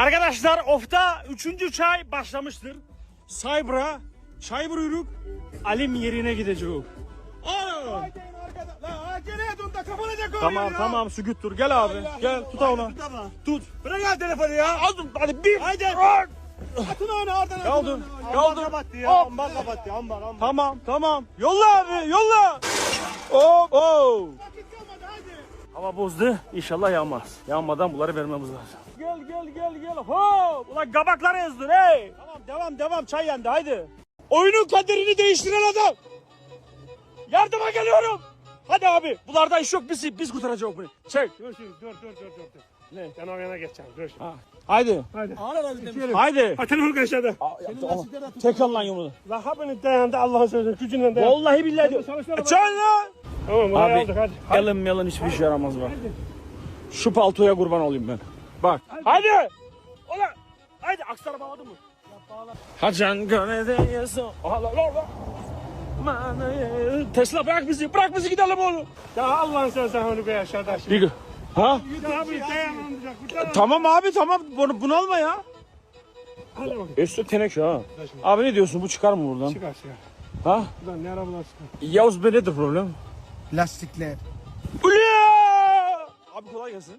Arkadaşlar ofta 3. çay başlamıştır. Saybra, çay buyruk, alim yerine gidecek. Aa! Acele et onda kapanacak o Tamam ya. tamam Sükut dur gel abi. Gel tut ona. Tamam. Tut. Bırak al telefonu ya. Al dur hadi bir. Haydi. Atın onu onu. kaldır. Ambar kapattı ya. Hop. Ambar kapattı. Ambar ambar. Tamam tamam. Yolla abi yolla. Hop. Vakit kalmadı hadi. Hava bozdu. İnşallah yağmaz. Yağmadan bunları vermemiz lazım. Gel gel gel gel. Hop. Ulan kabakları ezdir hey. Tamam devam devam. Çay yendi haydi. Oyunun kaderini değiştiren adam. Yardıma geliyorum. Hadi abi. Bunlarda iş yok. Biz, biz kurtaracağız bunu. Çek. Dur şimdi dur dur dur dur. dur. Ne? Ben o yana geçeceğim. Dur şimdi. Ha. Haydi. Hadi. Haydi. Ha telefon kaçırdı. Tek lan yumruğu. La hapını dayandı Allah'ın sözü. Gücünden dayan. Vallahi billahi. diyor. Çay lan. Tamam burayı Abi aldık hadi. yalın yalın hiçbir işe yaramaz bak. Şu paltoya kurban olayım ben. Bak. Hadi. Ola. Haydi aksara bağladın mı? Hacan gönede yeso. Allah Allah. Tesla bırak bizi. Bırak bizi gidelim oğlum. Ya Allah'ın sözü sen onu bir aşağıda şimdi. Bir Ha? Ya. Kurtar. Tamam abi tamam. Bunu, bunu alma ya. Hadi. Üstü teneke ha. Abi ne diyorsun? Bu çıkar mı buradan? Çıkar çıkar. Ha? Ulan ne arabalar çıkar. Yavuz Bey nedir problem? Lastikler. Ulya! Abi kolay gelsin.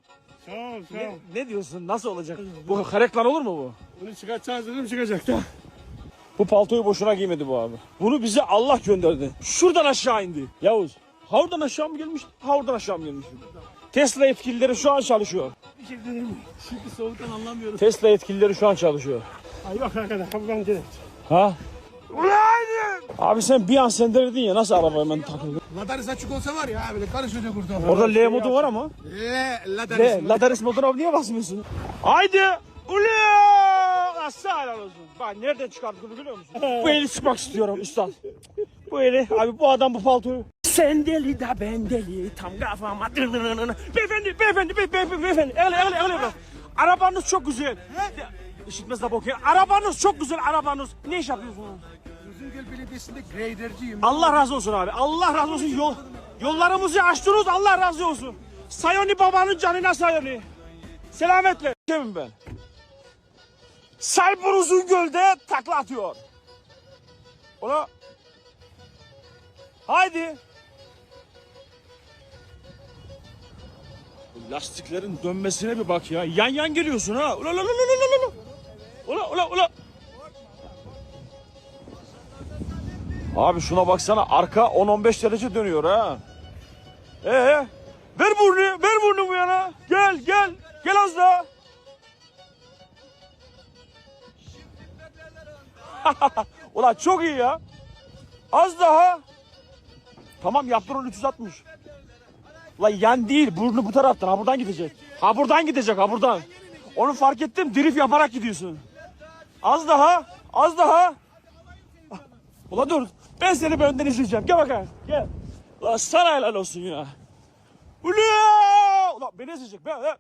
Sağ ol sağ Ne, ol. ne diyorsun? Nasıl olacak? Bu kareklan olur mu bu? Bunu çıkartacağız dedim çıkacak da. Bu paltoyu boşuna giymedi bu abi. Bunu bize Allah gönderdi. Şuradan aşağı indi. Yavuz. Ha oradan aşağı mı gelmiş? Ha oradan aşağı mı gelmiş? Tesla yetkilileri şu an çalışıyor. Bir şey dedim. Şimdi soğuktan anlamıyorum. Tesla yetkilileri şu an çalışıyor. Ay yok arkadaş. Buradan direkt. Ha? Ulan! Abi sen bir an sendeledin ya nasıl araba hemen takıldın? Ladaris açık olsa var ya böyle karışacak ortalık. Orada L modu var ama. Le, Ladaris. L, Ladaris moduna niye basmıyorsun? Haydi! Ulan! Asla helal olsun. Bak nereden çıkardık bunu biliyor musun? bu eli sıkmak istiyorum üstad. Bu eli, abi bu adam bu paltoyu. Sen deli de ben deli tam kafama. Beyefendi, beyefendi, be, be, be, beyefendi. Öyle, öyle, öyle. Arabanız çok güzel. İşitmez de bok ya. Arabanız çok güzel arabanız. Ne iş yapıyorsunuz? Uzungöl Belediyesi'nde graderciyim. Allah razı olsun abi. Allah razı olsun. Yol, yollarımızı açtınız. Allah razı olsun. Sayoni babanın canına Sayoni. Selametle. Kimim ben? Cyber Uzungöl'de takla atıyor. Ona... Haydi. Lastiklerin dönmesine bir bak ya. Yan yan geliyorsun ha. Ula ula ula ula ula ula. Ula ula Abi şuna baksana arka 10-15 derece dönüyor ha. Ee, ver burnu, ver burnu bu yana. Gel, gel, gel az daha. Ulan çok iyi ya. Az daha. Tamam yaptır onu 360. Ulan yan değil, burnu bu taraftan. Ha buradan gidecek. Ha buradan gidecek, ha buradan. Onu fark ettim, drift yaparak gidiyorsun. Az daha, az daha. Ulan dur. Ben seni bir önden izleyeceğim. Gel bakalım. Gel. Ulan sana helal olsun ya. Ulan! Ulan beni izleyecek. Ben, ben.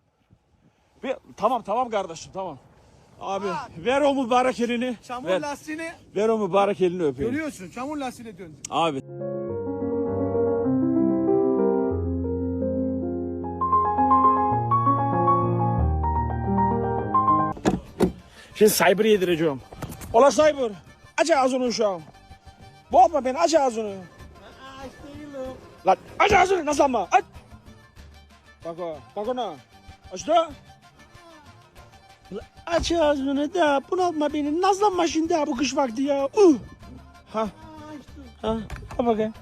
Ben- Tamam tamam kardeşim tamam. Abi ver o mübarek elini. Çamur Ver, lastiğini ver o mübarek elini öpeyim. görüyorsun. Çamur lastiğine döndü. Abi. Şimdi Cyber'ı yedireceğim. Ola Cyber. Aç ağzını uşağım. Boğma beni aç ağzını. Lan aç ağzını nasıl ama aç. Bak o bak ona. Aç da. Lan Aç ağzını da bunaltma beni. Nazlanma şimdi ha bu kış vakti ya. Uh. Ha. Ha. Ha bakayım.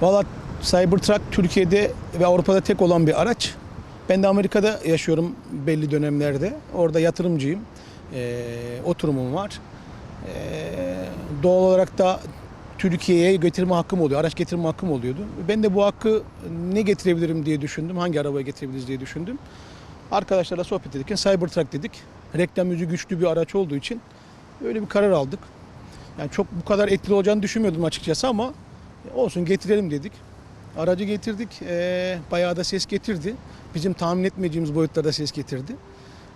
Valla Cybertruck Türkiye'de ve Avrupa'da tek olan bir araç. Ben de Amerika'da yaşıyorum belli dönemlerde. Orada yatırımcıyım. Ee, oturumum var. Ee, doğal olarak da Türkiye'ye getirme hakkım oluyor. Araç getirme hakkım oluyordu. Ben de bu hakkı ne getirebilirim diye düşündüm. Hangi arabaya getirebiliriz diye düşündüm. Arkadaşlarla sohbet ederken Cybertruck dedik. Reklam yüzü güçlü bir araç olduğu için öyle bir karar aldık. Yani çok bu kadar etkili olacağını düşünmüyordum açıkçası ama olsun getirelim dedik. Aracı getirdik. Ee, bayağı da ses getirdi. Bizim tahmin etmeyeceğimiz boyutlarda ses getirdi.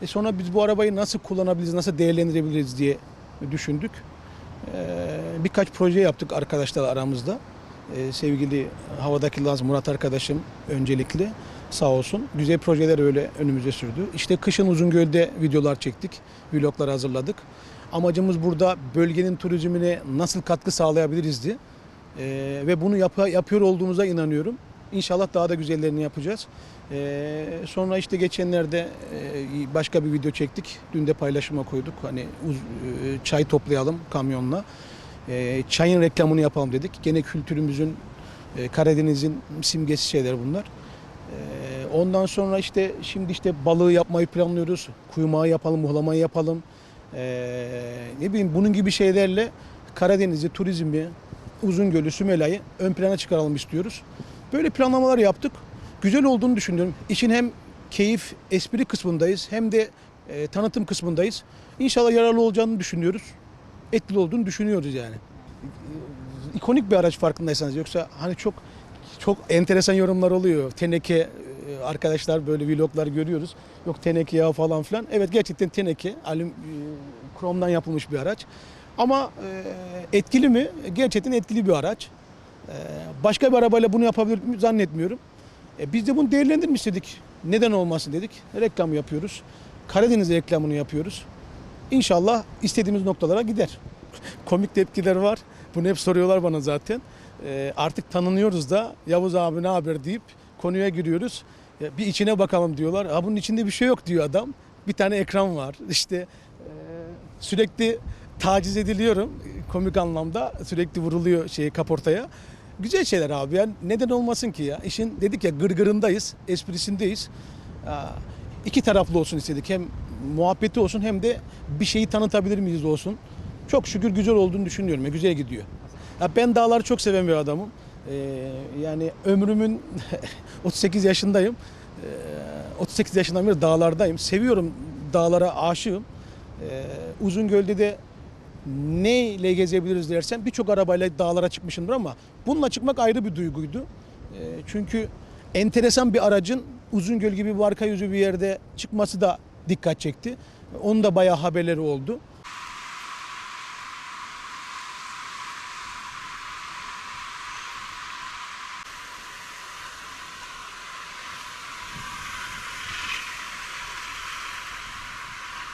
E sonra biz bu arabayı nasıl kullanabiliriz, nasıl değerlendirebiliriz diye düşündük. Ee, birkaç proje yaptık arkadaşlar aramızda. Ee, sevgili havadaki Laz Murat arkadaşım öncelikle sağ olsun. Güzel projeler öyle önümüze sürdü. İşte kışın Uzungöl'de videolar çektik, vloglar hazırladık. Amacımız burada bölgenin turizmine nasıl katkı sağlayabilirizdi. Ee, ve bunu yap- yapıyor olduğumuza inanıyorum. İnşallah daha da güzellerini yapacağız. Ee, sonra işte geçenlerde e, başka bir video çektik. Dün de paylaşıma koyduk. Hani uz- e, çay toplayalım kamyonla. Ee, çayın reklamını yapalım dedik. Gene kültürümüzün, e, Karadeniz'in simgesi şeyler bunlar. Ee, ondan sonra işte şimdi işte balığı yapmayı planlıyoruz. Kuyumağı yapalım, muhlamayı yapalım. Ee, ne bileyim bunun gibi şeylerle Karadeniz'i, turizmi, Uzungöl'ü, Sümela'yı ön plana çıkaralım istiyoruz. Böyle planlamalar yaptık. Güzel olduğunu düşünüyorum. İşin hem keyif, espri kısmındayız hem de e, tanıtım kısmındayız. İnşallah yararlı olacağını düşünüyoruz. Etkili olduğunu düşünüyoruz yani. İkonik bir araç farkındaysanız yoksa hani çok çok enteresan yorumlar oluyor. Teneke e, arkadaşlar böyle vloglar görüyoruz. Yok teneke yağı falan filan. Evet gerçekten teneke, alüm, e, kromdan yapılmış bir araç. Ama e, etkili mi? Gerçekten etkili bir araç. E, başka bir arabayla bunu yapabilir mi zannetmiyorum. E, biz de bunu değerlendirmek istedik. Neden olmasın dedik. Reklam yapıyoruz. Karadeniz reklamını yapıyoruz. İnşallah istediğimiz noktalara gider. Komik tepkiler var. Bunu hep soruyorlar bana zaten. Artık tanınıyoruz da Yavuz abi ne haber deyip konuya giriyoruz. Bir içine bakalım diyorlar. Ha bunun içinde bir şey yok diyor adam. Bir tane ekran var. İşte sürekli taciz ediliyorum komik anlamda. Sürekli vuruluyor şey kaportaya. Güzel şeyler abi. Yani neden olmasın ki ya? İşin dedik ya gırgırındayız, esprisindeyiz. İki taraflı olsun istedik. Hem muhabbeti olsun hem de bir şeyi tanıtabilir miyiz olsun. Çok şükür güzel olduğunu düşünüyorum. Ya, güzel gidiyor. Ya ben dağları çok seven bir adamım. Ee, yani ömrümün 38 yaşındayım. Ee, 38 yaşından beri dağlardayım. Seviyorum dağlara aşığım. Ee, Uzungöl'de de neyle gezebiliriz dersen birçok arabayla dağlara çıkmışımdır ama bununla çıkmak ayrı bir duyguydu. Ee, çünkü enteresan bir aracın Uzungöl gibi bir arka yüzü bir yerde çıkması da dikkat çekti. Onun da bayağı haberleri oldu.